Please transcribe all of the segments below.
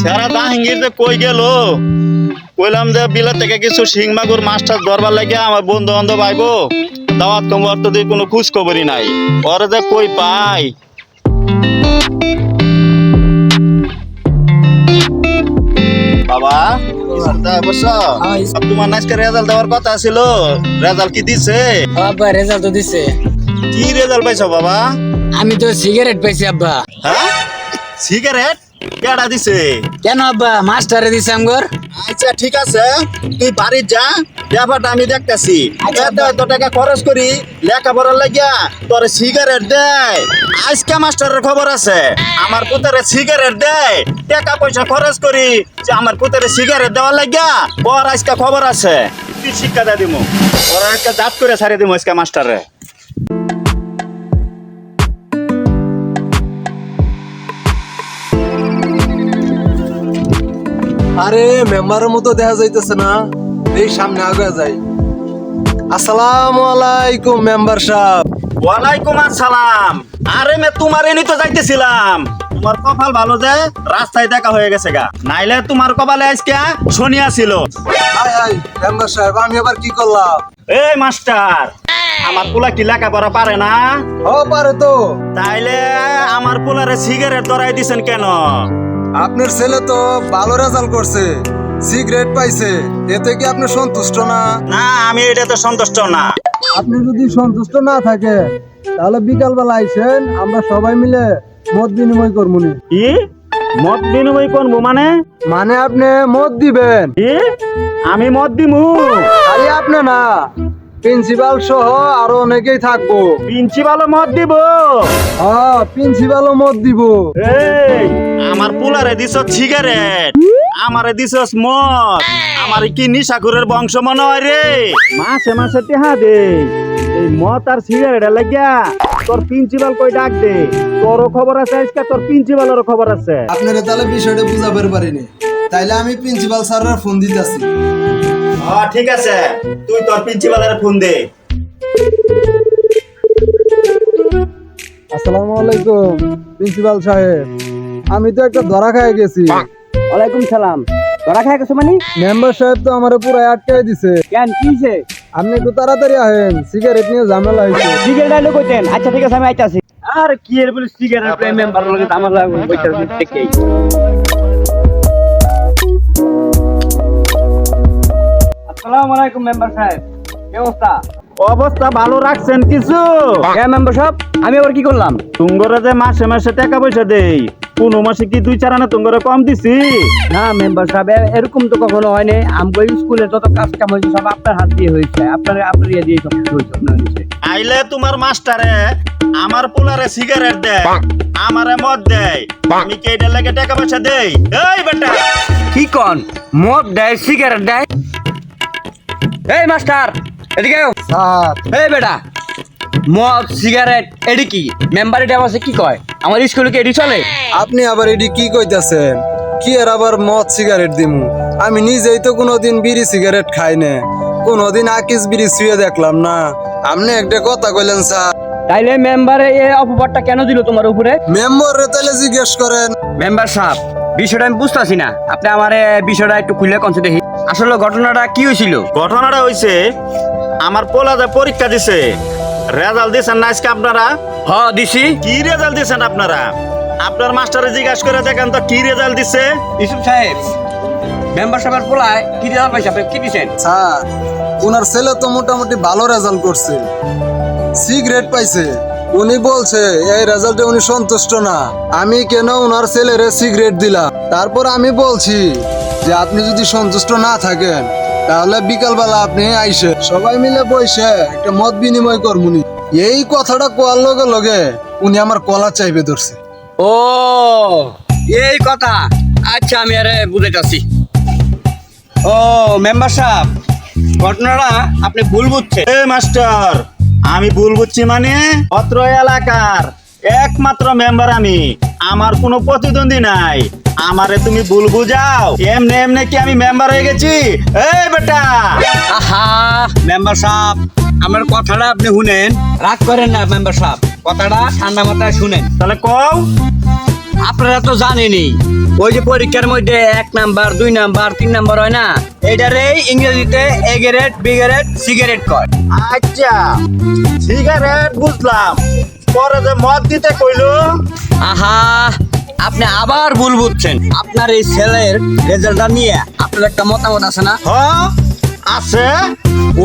সারা জাহাঙ্গীর যে কই গেল? কইলাম যে বিলা থেকে কিছু শিং মাগুর মাছ টাছ ধরবার লাগে আমার বন্ধু বান্ধব আইবো। দাওয়াত দিয়ে কোনো খোঁজ খবরই নাই। ওরে যে কই পাই? বাবা তোমার আজকে রেজাল্ট দেওয়ার কথা ছিল। রেজাল্ট কি দিছে? আব্বা রেজাল্ট তো দিছে। কি রেজাল্ট পাইছো বাবা? আমি তো সিগারেট পাইছি আব্বা। হ্যাঁ? সিগারেট কেডা দিছে? কেন আব্বা? মাস্টারে দিছে আমগর। আচ্ছা ঠিক আছে। তুই বাড়ি যা ব্যাপারটা আমি দেখতেছি। আচ্ছা, এত এত টাকা খরচ করি লেখাপড়ার লাগিয়া তোর সিগারেট দেয়। আজকে মাস্টারের খবর আছে। আমার পুতারে সিগারেট দেয়। টাকা পয়সা খরচ করি যে আমার পুতারে সিগারেট দেওয়ার লাগিয়া ওর আজকে খবর আছে। তুই শিক্ষা দিয়ে দিমু। ওরা একটা জাত করে ছাড়িয়ে দিমু আজকে মাস্টারে। আরে মেম্বারের মতো দেখা যাইতেছে না। এই সামনে আগে যাই। আসসালামু আলাইকুম মেম্বার সাহেব। ওয়ালাইকুম আসসালাম। আরে মে তোমার এনি তো যাইতেছিলাম। তোমার কপাল ভালো যে রাস্তায় দেখা হয়ে গেছে গা। নাইলে তোমার কপালে আজকে শনিয়া ছিল হাই হাই মেম্বার সাহেব আমি আবার কি করলাম? এই মাস্টার আমার পোলা কি লেখাপড়া পারে না? ও পারে তো। তাইলে আমার পোলারে সিগারেট ধরাই দিছেন কেন? আপনার ছেলে তো ভালো রেজাল্ট করছে সিগারেট পাইছে এতে কি আপনি সন্তুষ্ট না? না আমি এটাতে সন্তুষ্ট না। আপনি যদি সন্তুষ্ট না থাকে তাহলে বিকাল বেলা আইসেন আমরা সবাই মিলে মত বিনিময় করব নি। কি? মদ বিনিময় করব মানে? মানে আপনি মত দিবেন। কি? আমি মদ দিমু। আরে আপনি না প্রিন্সিপাল সহ আরও অনেকেই থাকব। প্রিন্সিপালও মদ দিব? হ্যাঁ প্রিন্সিপালও মত দিব। এই। আমার পোলারে দিছ সিগারেট আমারে দিছ মদ আমার কি নিশাকুরের বংশ মনে হয় রে? মাসে মাসে টেহা দে। এই মদ আর সিগারেট লাগিয়া তোর প্রিন্সিপাল কই ডাক দে? তোরও খবর আছে আজকে তোর প্রিন্সিপালেরও খবর আছে। আপনারা তাহলে বিষয়টা বুঝাবার পারিনি। তাইলে আমি প্রিন্সিপাল স্যারের ফোন দিতেছি। হ্যাঁ ঠিক আছে। তুই তোর প্রিন্সিপালের ফোন দে। আসসালামু আলাইকুম প্রিন্সিপাল সাহেব। আমি তো একটা ধরা খাই গেছি। ওয়ালাইকুম সালাম। তোরা খাই গেছো মানে? মেম্বার সাহেব তো আমার পুরো আটকাই দিছে। কেন কি হইছে? আপনি একটু তাড়াতাড়ি আহেন সিগারেট নিয়ে ঝামেলা হয়েছে সিগারেট আইলো কইতেন আচ্ছা ঠিক আছে আমি আইতাছি। আর কি এর বলে সিগারেট প্রেম মেম্বার লগে আমার লাগে কইতাছি আসসালামু আলাইকুম মেম্বার সাহেব। কি অবস্থা? অবস্থা ভালো রাখছেন কিছু? হ্যাঁ মেম্বার সাহেব আমি আবার কি করলাম? তুঙ্গরে যে মাসে মাসে টাকা পয়সা দেই কোন মাসে কি দুই চার আনা তুঙ্গরে কম দিছি? না মেম্বার সাহেব এরকম তো কখনো হয়নি। আমগো স্কুলে যত কাজ কাম হয়েছে সব আপনার হাত দিয়ে হয়েছে। আপনার আপনার ইয়ে দিয়ে সব কিছু হয়েছে আপনার হয়েছে আইলে তোমার মাস্টারে আমার পোলারে সিগারেট দেয় আমারে মদ দেয়। আমি কি এটা লাগে টাকা পয়সা দেই? এই বেটা! কি কন? মদ দেয় সিগারেট দেয়? এই মাস্টার এদিকে স্যার। এই বেটা মদ সিগারেট এডি কি? মেম্বার এটা আছে কি কয়? আমার স্কুলে কি এডি চলে? আপনি আবার এটি কি কইতাছেন? কি আর আবার মদ সিগারেট দিমু? আমি নিজেই তো কোনোদিন বিড়ি সিগারেট খাই না। কোনোদিন আকিস বিড়ি শুয়ে দেখলাম না। আপনি একটা কথা কইলেন স্যার। তাইলে মেম্বারে এই অপবাদটা কেন দিল তোমার উপরে? মেম্বার রে তাহলে জিজ্ঞেস করেন। মেম্বার সাহেব বিষয়টা আমি বুঝতেছি না। আপনি আমার বিষয়টা একটু খুলে কনসে দেখি। আসলে ঘটনাটা কি হয়েছিল ঘটনাটা হইছে আমার পোলা যে পরীক্ষা দিছে রেজাল্ট দিছেন না আজকে আপনারা? হ দিছি। কি রেজাল্ট দিছেন আপনারা? আপনার মাস্টারে জিজ্ঞাসা করে দেখেন তো কি রেজাল্ট দিছে। ইসুফ সাহেব মেম্বার সাহেবের পোলায় কি রেজাল্ট পাইছে আপনি কি দিছেন? স্যার ওনার ছেলে তো মোটামুটি ভালো রেজাল্ট করছে। সি গ্রেড পাইছে। উনি বলছে এই রেজাল্টে উনি সন্তুষ্ট না। আমি কেন ওনার ছেলেরে সি গ্রেড দিলাম? তারপর আমি বলছি যে আপনি যদি সন্তুষ্ট না থাকেন তাহলে বিকালবেলা আপনি আইসে সবাই মিলে বসে একটা মত বিনিময় করমুনি এই কথাটা কোয়ার লগে লগে উনি আমার কলা চাইবে ধরছে। ও এই কথা। আচ্ছা আমি আরে বুঝাইতেছি। ও মেম্বার সাহেব ঘটনাটা আপনি ভুল বুঝছেন। এ মাস্টার আমি ভুল বুঝছি মানে অত্র এলাকার একমাত্র মেম্বার আমি। আমার কোনো প্রতিদ্বন্দ্বী নাই। আমারে তুমি ভুল বুঝাও। এমনি এমনি কি আমি মেম্বার হয়ে গেছি? এই বেটা! আহা! মেম্বার সাহেব আমার কথাটা আপনি শুনেন। রাগ করেন না মেম্বার সাহেব। কথাটা ঠান্ডা মাথায় শুনেন। তাহলে কও। আপনারা তো জানেনই ওই যে পরীক্ষার মধ্যে এক নাম্বার দুই নাম্বার তিন নাম্বার হয় না? এটারে ইংরেজিতে এগারেট বিগারেট সিগারেট কয়। আচ্ছা সিগারেট বুঝলাম। পরে যে মদ দিতে কইলো। আহা! আপনি আবার ভুল বুঝছেন। আপনার এই ছেলের রেজাল্টটা নিয়ে আপনার একটা মতামত আছে না? হ্যাঁ আছে।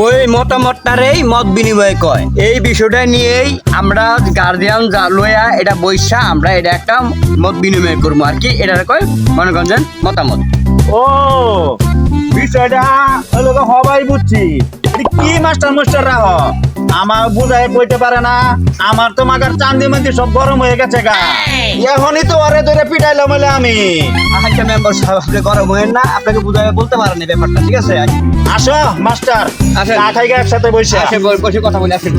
ওই মতামতটারেই মত বিনিময় কয়। এই বিষয়টা নিয়েই আমরা গার্জিয়ান যা লইয়া এটা বৈশা আমরা এটা একটা মত বিনিময় করব আর কি। এটা কয় মনে করেন মতামত। ও বিষয়টা হলো তো হবাই বুঝছি। কি মাস্টার মাস্টার রাহ আমার বুঝাই কইতে পারে না। আমার তো মাগার চান্দি মান্দি সব গরম হয়ে গেছে গা। এখনই তো ওরে ধরে পিটাইলাম হলে আমি। আচ্ছা মেম্বার সাহেব আপনি গরম হয়েন না? আপনাকে বুঝাই বলতে পারেন এই ব্যাপারটা ঠিক আছে? আসো মাস্টার। আসেন। চা একসাথে বসে। আসে বসে কথা বলে আসেন।